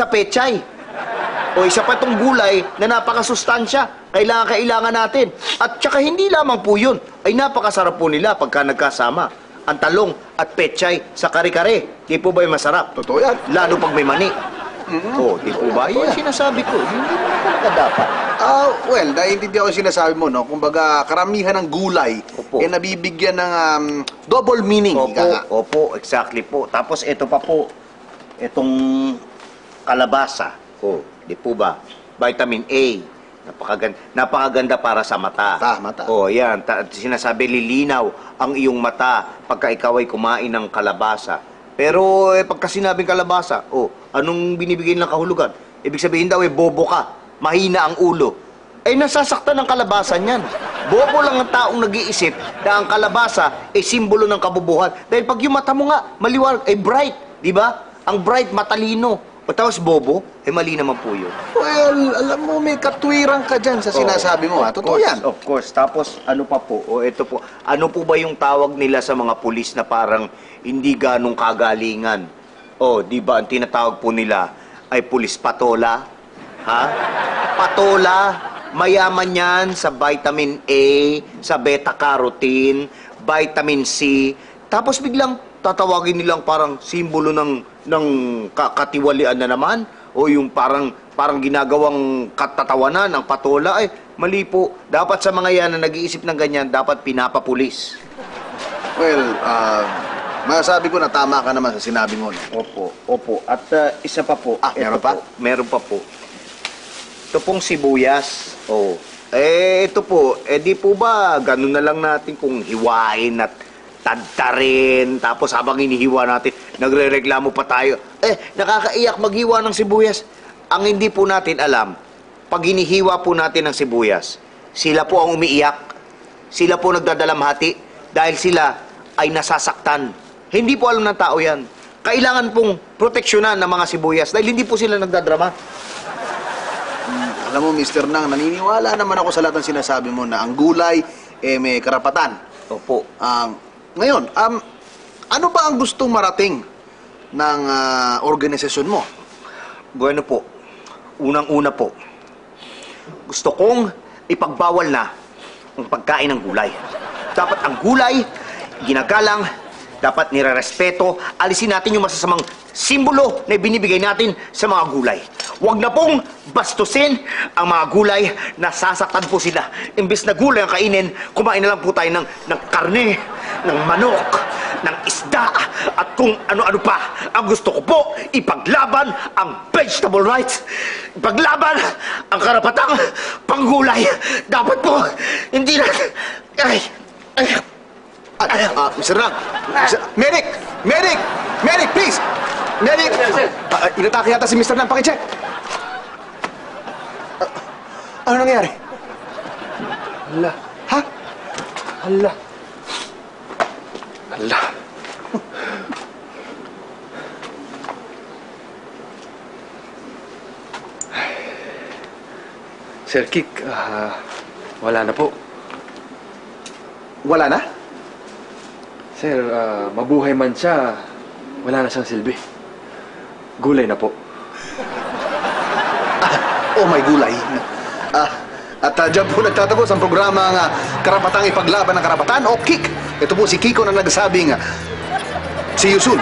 sa pechay. O isa pa itong gulay na napakasustansya. Kailangan, kailangan natin. At saka hindi lamang po yun. Ay napakasarap po nila pagka nagkasama. Ang talong at pechay sa kare-kare. Di po ba yung masarap? Totoo yan. Lalo pag may mani. Oo, di po ba? Yan sinasabi ko. Hindi naman talaga dapat. Ah, well, naiintindihan ko yung sinasabi mo, no? Kumbaga, karamihan ng gulay, Opo. eh, nabibigyan ng um, double meaning. Opo, ika nga. opo, exactly po. Tapos ito pa po, itong kalabasa. Oh, di po ba? Vitamin A. Napakaganda, napakaganda para sa mata. Mata, mata. Oh, yan. Ta- sinasabi, lilinaw ang iyong mata pagka ikaw ay kumain ng kalabasa. Pero eh, pagka sinabing kalabasa, oh, anong binibigay ng kahulugan? Ibig sabihin daw, eh, bobo ka. Mahina ang ulo. Eh, nasasaktan ng kalabasa niyan. Bobo lang ang taong nag-iisip na ang kalabasa ay simbolo ng kabubuhan. Dahil pag yung mata mo nga, maliwanag, eh bright, di ba? Ang bright, matalino. O tapos bobo, eh mali naman po yun. Well, alam mo, may katwiran ka dyan sa sinasabi mo, ha? Of Totoo course, yan. Of course. Tapos, ano pa po? O, ito po. Ano po ba yung tawag nila sa mga pulis na parang hindi ganong kagalingan? O, di ba, ang tinatawag po nila ay pulis patola? Ha? Patola. Mayaman yan sa vitamin A, sa beta-carotene, vitamin C. Tapos biglang tatawagin nilang parang simbolo ng ng ka- katiwalian na naman o yung parang parang ginagawang katatawanan ng patola ay mali po. Dapat sa mga yan na nag-iisip ng ganyan, dapat pinapapulis. Well, ah, masasabi ko na tama ka naman sa sinabi mo, no? Opo, opo. At uh, isa pa po. Ah, meron pa? po, meron pa po. Ito pong sibuyas. Oh. Eh, ito po. Eh, di po ba, ganun na lang natin kung hiwain at tadtarin. Tapos habang inihiwa natin, nagre-reklamo pa tayo. Eh, nakakaiyak maghiwa ng sibuyas. Ang hindi po natin alam, pag hinihiwa po natin ng sibuyas, sila po ang umiiyak. Sila po nagdadalamhati dahil sila ay nasasaktan. Hindi po alam ng tao yan. Kailangan pong proteksyonan ng mga sibuyas dahil hindi po sila nagdadrama. Alam mo, Mr. Nang, naniniwala naman ako sa lahat ng sinasabi mo na ang gulay, eh, may karapatan. Opo. Um, ngayon, um, ano ba ang gustong marating ng ah, organisasyon mo? Bueno po, unang-una po, gusto kong ipagbawal na ang pagkain ng gulay. Dapat ang gulay, ginagalang, dapat nire-respeto, alisin natin yung masasamang simbolo na binibigay natin sa mga gulay. Huwag na pong bastusin ang mga gulay na sasaktan po sila. Imbes na gulay ang kainin, kumain na lang po tayo ng, ng karne, ng manok, ng isda, at kung ano-ano pa. Ang gusto ko po, ipaglaban ang vegetable rights. Ipaglaban ang karapatang panggulay. Dapat po, hindi na... Ay, Ah, ah, Mr. Nang, Mr. Medic! Medic! Medic, please! Medic! Ah, ah, inatake yata si Mr. Nang, pakicheck! Ah, ano nangyari? Hala, Ha? hala. Hala. Sir Kik, ah, wala na po. Wala na? Sir, ah, mabuhay man siya, wala na siyang silbi. Gulay na po. Oh, my gulay. Ah, at uh, dyan po nagtatapos ang programa ng ah, Karapatang Ipaglaban ng Karapatan o KIK. Ito po si Kiko na nagsabing, ah, see you soon.